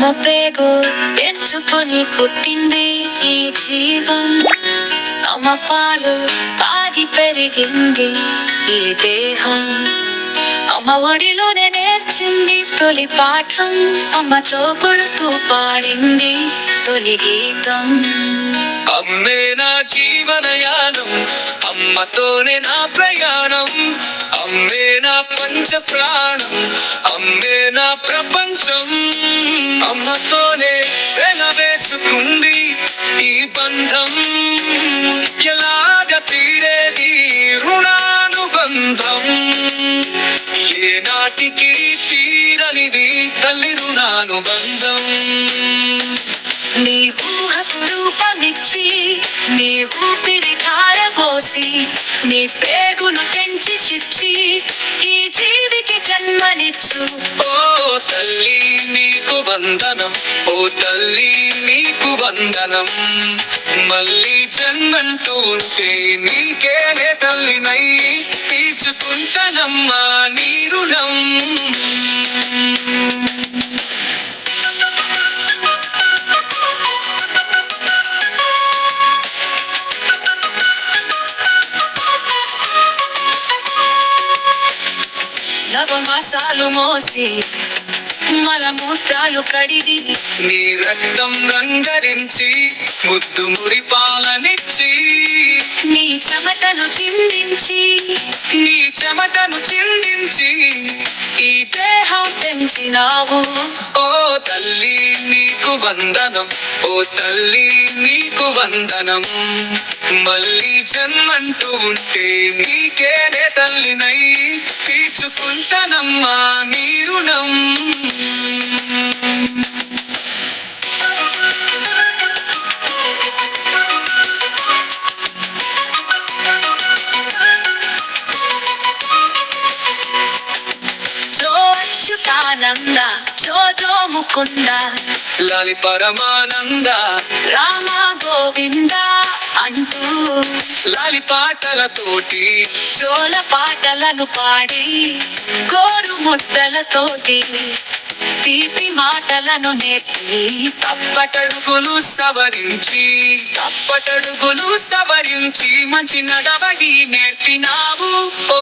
అమ్మ పేగు పెంచుకొని పుట్టింది ఈ జీవం. అమ్మ పాలు పాగి పెరిగింది ఈ దేహం. అమ్మ ఒడిలోనే నేర్చింది తొలి పాఠం. అమ్మ చోపడుతూ పాడింది తొలి గీతం. అమ్మే నా జీవనయానం అమ్మతోనే నా ప్రయాణం. అమ్మే నా పంచ ప్రాణం అమ్మే నా ప్రపంచం. అమ్మతోనే వెనవేసుకుంది ఈ బంధం ఎలాగ తీరేది? రుణానుబంధం. ఏ నాటికి తీరనిది తల్లి రుణానుబంధం. నీ ఊహకు రూపమిచ్చి నీ ఊపిరి కారబోసి నీ పేగును పెంచి చిచ్చి ఈ జీవికి జన్మనిచ్చు. ఓ తల్లి తల్లి నీకు వందనం. మళ్ళీ జన్మంటూ ఉంటే నీకేనే తల్లినై తీర్చుకుంటానమ్మా నీ రుణం. నవమాసాలు మోసి మలమూత్రాలు కడిగి నీ రక్తం రంగరించి ముద్దు మురి పాలనిచ్చి నీ చెమటను చిందించి నీ చెమటను చిందించి ఈ దేహం పెంచినావు. ఓ తల్లి నీకు వందనం ఓ తల్లి నీకు వందనం. మళ్ళీ జన్మంటూ ఉంటే నీకేనే తల్లినై. తీర్చుకుంటానమ్మా నీ రుణం. అచ్యుతానంద జో జో ముకుంద లాలి పరమానంద. రామ గోవింద. లాలి పాటలతోటి. జోల పాటలను పాడి గోరు ముద్దలతోటి తీపి మాటలను నేర్పి. తప్పటడుగులు సవరించి తప్పటడుగులు సవరించి మంచి నడవడి నేర్పినావు.